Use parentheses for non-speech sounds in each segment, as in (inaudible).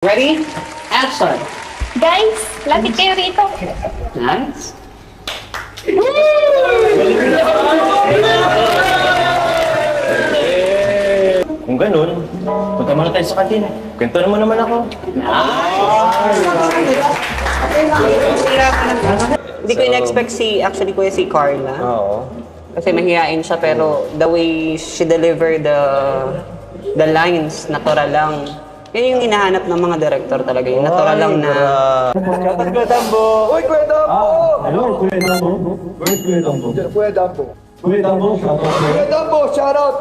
Ready? Action! Guys, lapit kayo rito. Nice. Kung ganun, punta muna tayo sa kantin. Kwento naman naman ako. Hindi ko in-expect si, actually kuya si Carla. Oo. Kasi mahihain siya pero the way she delivered the the lines, natural lang. Yan yung hinahanap ng mga director talaga, yung natural lang na... Shoutout ko, Tambo! Uy, Kuya Dambo! Hello, Kuya Dambo. Where's Kuya Dambo? Kuya Dambo. Kuya Dambo, shout out. Kuya Dambo, shout out!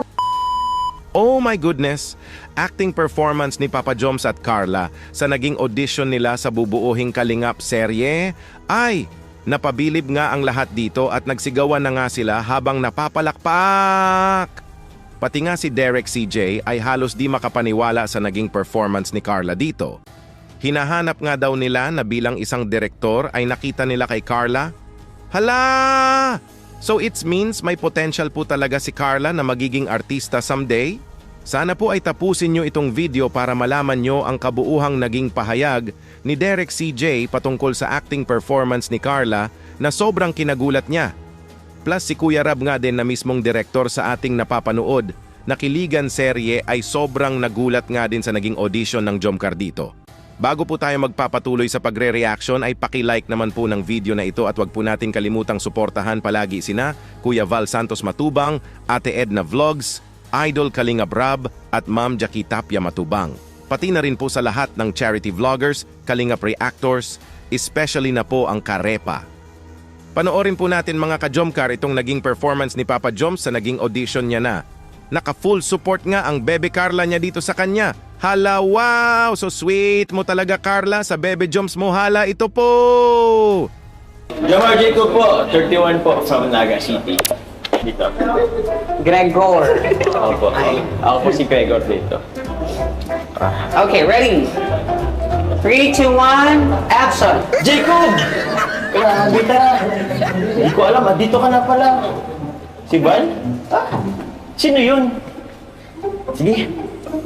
Oh my goodness! Acting performance ni Papa Joms at Carla sa naging audition nila sa bubuuhing Kalingap serye ay napabilib nga ang lahat dito at nagsigawan na nga sila habang napapalakpak. Pati nga si Derek CJ ay halos di makapaniwala sa naging performance ni Carla dito. Hinahanap nga daw nila na bilang isang direktor ay nakita nila kay Carla. Hala! So it means may potential po talaga si Carla na magiging artista someday? Sana po ay tapusin nyo itong video para malaman nyo ang kabuuhang naging pahayag ni Derek CJ patungkol sa acting performance ni Carla na sobrang kinagulat niya. Plus si Kuya Rab nga din na mismong direktor sa ating napapanood na Kiligan serye ay sobrang nagulat nga din sa naging audition ng Jomcar dito. Bago po tayo magpapatuloy sa pagre-reaction ay paki-like naman po ng video na ito at wag po natin kalimutang suportahan palagi sina Kuya Val Santos Matubang, Ate Edna Vlogs, Idol Kalinga Brab at Ma'am Jackie Tapia Matubang. Pati na rin po sa lahat ng charity vloggers, Kalingap Reactors, especially na po ang Karepa. Panoorin po natin mga ka-Jomcar itong naging performance ni Papa Joms sa naging audition niya na. Naka-full support nga ang Bebe Carla niya dito sa kanya. Hala, wow! So sweet mo talaga Carla sa Bebe Joms mo. Hala, ito po! Jamar Jacob po, 31 po from Naga City. Dito. Gregor. Ako po. Ako po si Gregor dito. Okay, ready? 3, 2, 1, action! Jacob! Grabe ka! Hindi ko alam, ah, dito ka na pala. Si Val? Ah, sino yun? Sige,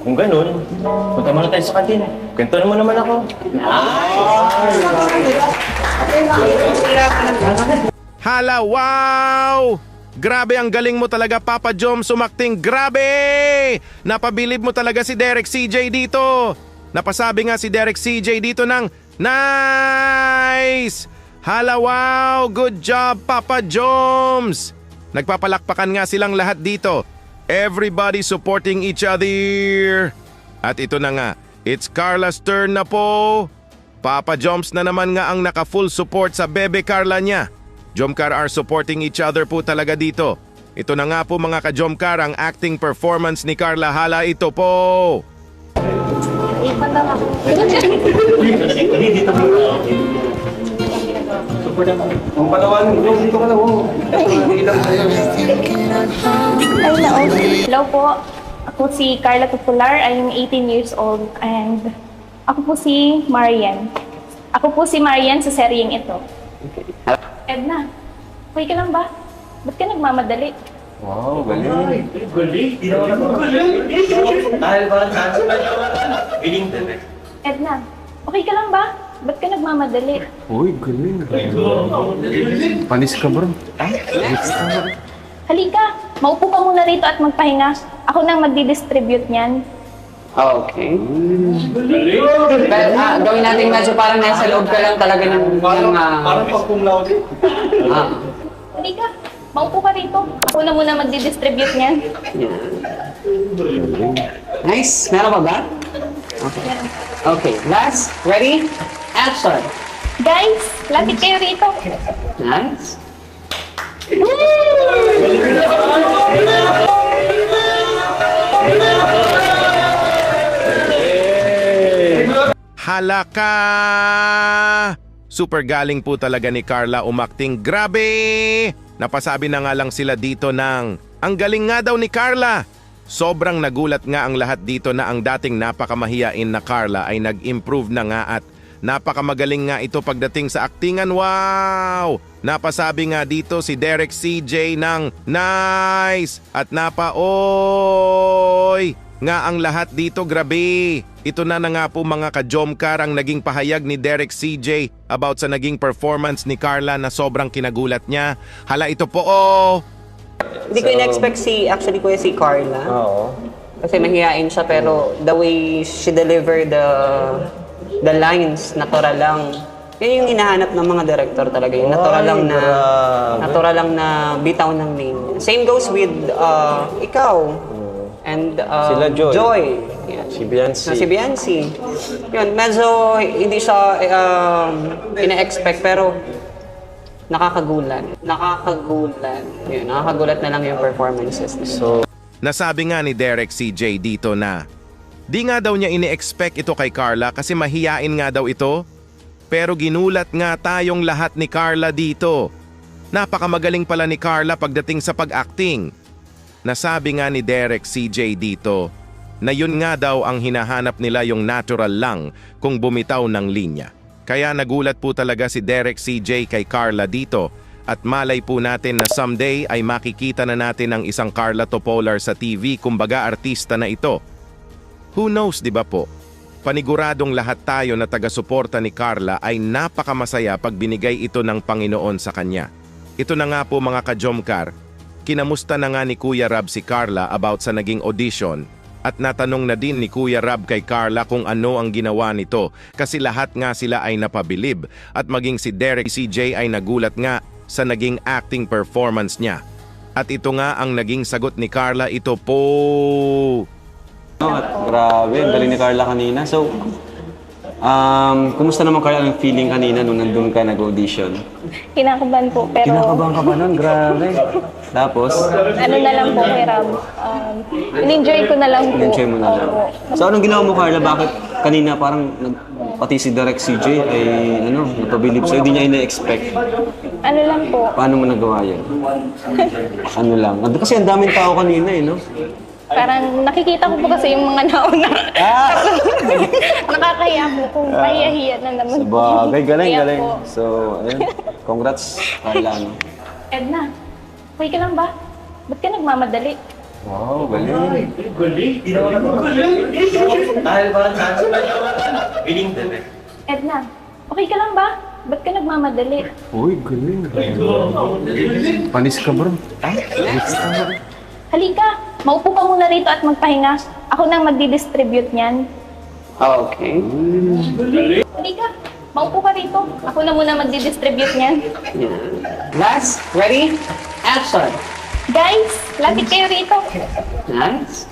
kung ganun, punta muna tayo sa kantin. Kwento naman naman ako. Hala, wow! Grabe ang galing mo talaga, Papa Jom, sumakting. Grabe! Napabilib mo talaga si Derek CJ dito. Napasabi nga si Derek CJ dito ng Nice! Hala, wow! Good job, Papa Joms! Nagpapalakpakan nga silang lahat dito. Everybody supporting each other. At ito na nga, it's Carla's turn na po. Papa Joms na naman nga ang naka-full support sa bebe Carla niya. Jomcar are supporting each other po talaga dito. Ito na nga po mga ka-Jomcar ang acting performance ni Carla Hala ito po. Ang palawan, dito ka na, oh. Ay, naon. Hello po. Ako si Carla Tupular. I'm 18 years old. And ako po si Marian. Ako po si Marian sa seryeng ito. Edna, okay ka lang ba? Ba't ka nagmamadali? Wow, galing. Edna, okay ka lang ba? Ba't ka nagmamadali? Uy, galing. Panis ka, bro. Halika, maupo ka muna rito at magpahinga. Ako nang magdi-distribute niyan. Okay. Pero ah, gawin natin medyo parang nasa loob ka lang talaga ng... ng ah, Parang pag cum laude. ah, Halika, maupo ka rito. Ako na muna magdi-distribute niyan. yan. Nice. Meron pa ba? Okay. Okay, last. Ready? Action! Guys, lapit kayo rito. Nice. Halaka! Super galing po talaga ni Carla umakting. Grabe! Napasabi na nga lang sila dito ng, ang galing nga daw ni Carla! Sobrang nagulat nga ang lahat dito na ang dating napakamahiyain na Carla ay nag-improve na nga at napakamagaling nga ito pagdating sa aktingan. Wow! Napasabi nga dito si Derek CJ ng nice at napa oy nga ang lahat dito grabe. Ito na na nga po mga ka-Jomcar ang naging pahayag ni Derek CJ about sa naging performance ni Carla na sobrang kinagulat niya. Hala ito po oh! Hindi ko in-expect si, actually kuya si Carla. Oo. Kasi mahihain siya pero the way she delivered the the lines, natural lang. Yan yung hinahanap ng mga director talaga. Yung natural Ay, lang na grabe. natural lang na bitaw ng name. Same goes with uh, ikaw. And uh, Sila Joy. Yan. Si Biancy. Na si Biancy. Yun, medyo hindi siya um, ina-expect pero nakakagulat. Nakakagulat. Yun, nakakagulat na lang yung performances. So, Nasabi nga ni Derek CJ dito na di nga daw niya ini-expect ito kay Carla kasi mahiyain nga daw ito. Pero ginulat nga tayong lahat ni Carla dito. Napakamagaling pala ni Carla pagdating sa pag-acting. Nasabi nga ni Derek CJ dito na yun nga daw ang hinahanap nila yung natural lang kung bumitaw ng linya. Kaya nagulat po talaga si Derek CJ kay Carla dito at malay po natin na someday ay makikita na natin ang isang Carla Topolar sa TV kumbaga artista na ito. Who knows, di ba po? Paniguradong lahat tayo na taga-suporta ni Carla ay napakamasaya pag binigay ito ng Panginoon sa kanya. Ito na nga po mga ka-Jomcar, kinamusta na nga ni Kuya Rab si Carla about sa naging audition at natanong na din ni Kuya Rab kay Carla kung ano ang ginawa nito kasi lahat nga sila ay napabilib at maging si Derek CJ ay nagulat nga sa naging acting performance niya. At ito nga ang naging sagot ni Carla, ito po. Grabe, ang galing ni Carla kanina. So, um, kumusta naman Carla ang feeling kanina nung nandun ka nag-audition? Kinakabahan po, pero Kinakabahan ka ba nun? Grabe. Tapos, ano na lang po kay. Um, in-enjoy ko na lang po. enjoy mo na lang. Opo. So, anong ginawa mo Carla? Bakit kanina parang nag, pati si Direct CJ ay ano, napabilib sa'yo? Hindi niya ina-expect. Ano lang po, Paano mo nagawa yun? ano lang? Kasi ang daming tao kanina eh, no? Parang nakikita ko po kasi yung mga nauna. Ah! (laughs) Nakakahiya po kung pahiya-hiya na naman. Sa bagay, galing, Kaya galing. po. So, ayun. Congrats, Carla. No? Edna, okay ka lang ba? Ba't ka nagmamadali? Wow, galing. Edna, okay ka lang ba? Ba't ka nagmamadali? Uy, galing. Panis ka bro. Halika, maupo ka muna rito at magpahinga. Ako nang magdi-distribute niyan. Okay. Halika, maupo ka rito. Ako na muna magdi-distribute niyan. Last, ready? Action! Guys, lapit kayo rito. Nice.